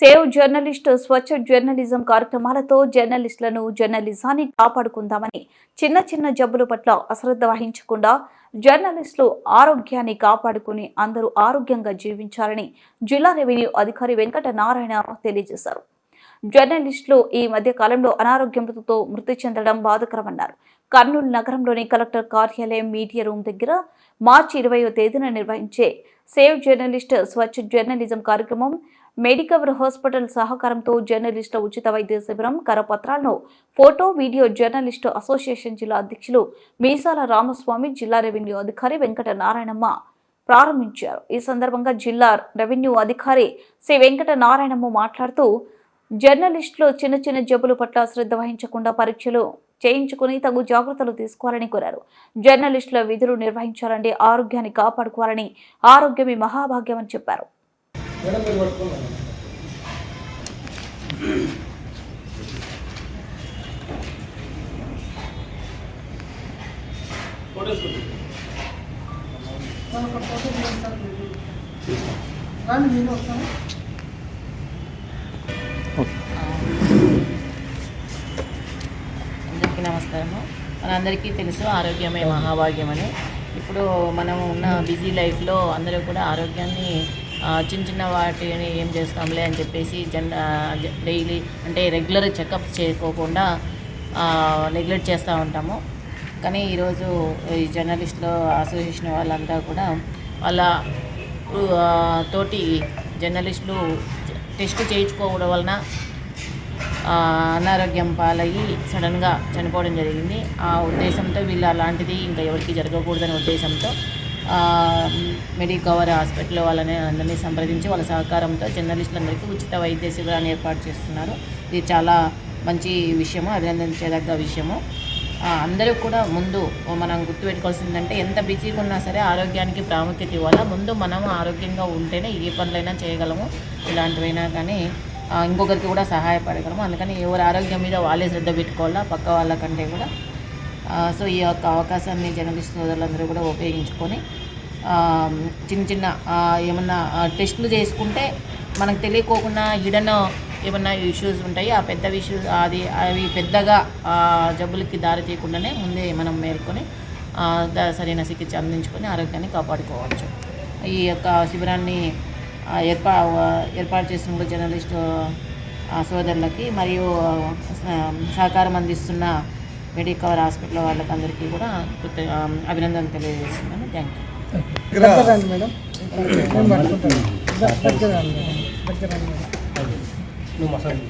Save journalist స్వచ్ఛ journalism కార్యక్రమాలతో జర్నలిస్టులను జర్నలిజాన్ని కాపాడుకుందామని చిన్న చిన్న జబ్బుల పట్ల అశ్రద్ధ వహించకుండా జర్నలిస్టులు ఆరోగ్యాన్ని కాపాడుకుని అందరూ ఆరోగ్యంగా జీవించాలని జిల్లా రెవెన్యూ అధికారి వెంకట నారాయణ తెలియజేశారు. జర్నలిస్టులు ఈ మధ్య కాలంలో అనారోగ్యంతో మృతి చెందడం బాధకరమన్నారు. కర్నూలు నగరంలోని కలెక్టర్ కార్యాలయం మీడియా రూమ్ దగ్గర మార్చి ఇరవయో తేదీన నిర్వహించే సేవ్ జర్నలిస్ట్ స్వచ్ఛ జర్నలిజం కార్యక్రమం మెడికవర్ హాస్పిటల్ సహకారంతో జర్నలిస్టుల ఉచిత వైద్య శిబిరం కరపత్రాలను ఫోటో వీడియో జర్నలిస్టు అసోసియేషన్ జిల్లా అధ్యక్షులు మీసాల రామస్వామి జిల్లా రెవెన్యూ అధికారి వెంకట నారాయణమ్మ ప్రారంభించారు. ఈ సందర్భంగా జిల్లా రెవెన్యూ అధికారి శ్రీ వెంకట నారాయణమ్మ మాట్లాడుతూ జర్నలిస్టులు చిన్న చిన్న జబ్బుల పట్ల శ్రద్ధ వహించకుండా పరీక్షలు చేయించుకుని తగు జాగ్రత్తలు తీసుకోవాలని కోరారు. జర్నలిస్టుల విధులు నిర్వహించాలంటే ఆరోగ్యాన్ని కాపాడుకోవాలని ఆరోగ్యమే మహాభాగ్యం అని చెప్పారు. నేను వస్తాను అందరికీ నమస్కారము. మనందరికీ తెలుసు ఆరోగ్యమే మహాభాగ్యం అని ఇప్పుడు మనం ఉన్న బిజీ లైఫ్లో అందరూ కూడా ఆరోగ్యాన్ని చిన్న చిన్న వాటిని ఏం చేస్తాంలే అని చెప్పేసి జన్ డైలీ అంటే రెగ్యులర్ చెకప్ చేసుకోకుండా నెగ్లెక్ట్ చేస్తూ ఉంటాము. కానీ ఈరోజు ఈ జర్నలిస్టులు అసోసియేషన్ వాళ్ళంతా కూడా వాళ్ళ తోటి జర్నలిస్టులు టెస్ట్ చేయించుకోవడం వలన అనారోగ్యం పాలయ్యి సడన్గా చనిపోవడం జరిగింది. ఆ ఉద్దేశంతో వీళ్ళు అలాంటిది ఇంకా ఎవరికి జరగకూడదనే ఉద్దేశంతో మెడికవర్ హాస్పిటల్ వాళ్ళని అందరినీ సంప్రదించి వాళ్ళ సహకారంతో జర్నలిస్టులందరికీ ఉచిత వైద్య శిబిరాన్ని ఏర్పాటు చేస్తున్నారు. ఇది చాలా మంచి విషయము అభినందించేదగ్గ విషయము. అందరూ కూడా ముందు మనం గుర్తుపెట్టుకోవాల్సిందంటే ఎంత బిజీగా ఉన్నా సరే ఆరోగ్యానికి ప్రాముఖ్యత ఇవ్వాలా. ముందు మనం ఆరోగ్యంగా ఉంటేనే ఏ పనులైనా చేయగలము. ఇలాంటివైనా కానీ ఇంకొకరికి కూడా సహాయపడగలము. అందుకని ఎవరి ఆరోగ్యం మీద వాళ్ళే శ్రద్ధ పెట్టుకోవాలా పక్క వాళ్ళకంటే కూడా. సో ఈ యొక్క అవకాశాన్ని జర్నలిస్ట్ సోదరులందరూ కూడా ఉపయోగించుకొని చిన్న చిన్న ఏమన్నా టెస్టులు చేసుకుంటే మనకు తెలియకోకుండా హిడన్ ఏమన్నా ఇష్యూస్ ఉంటాయి. ఆ పెద్ద ఇష్యూస్ అది అవి పెద్దగా జబ్బులకి దారి తీయకుండానే ముందే మనం మేల్కొని సరైన చికిత్స అందించుకొని ఆరోగ్యాన్ని కాపాడుకోవచ్చు. ఈ యొక్క శిబిరాన్ని ఏర్పా ఏర్పాటు చేసిన జర్నలిస్టు ఆ, సోదరులకి మరియు సహకారం అందిస్తున్న మెడికవర్ హాస్పిటల్ వాళ్ళకి అందరికీ కూడా అభినందనలు తెలియజేస్తున్నాను. Thank you. మేడం. నువ్వు మసాజ్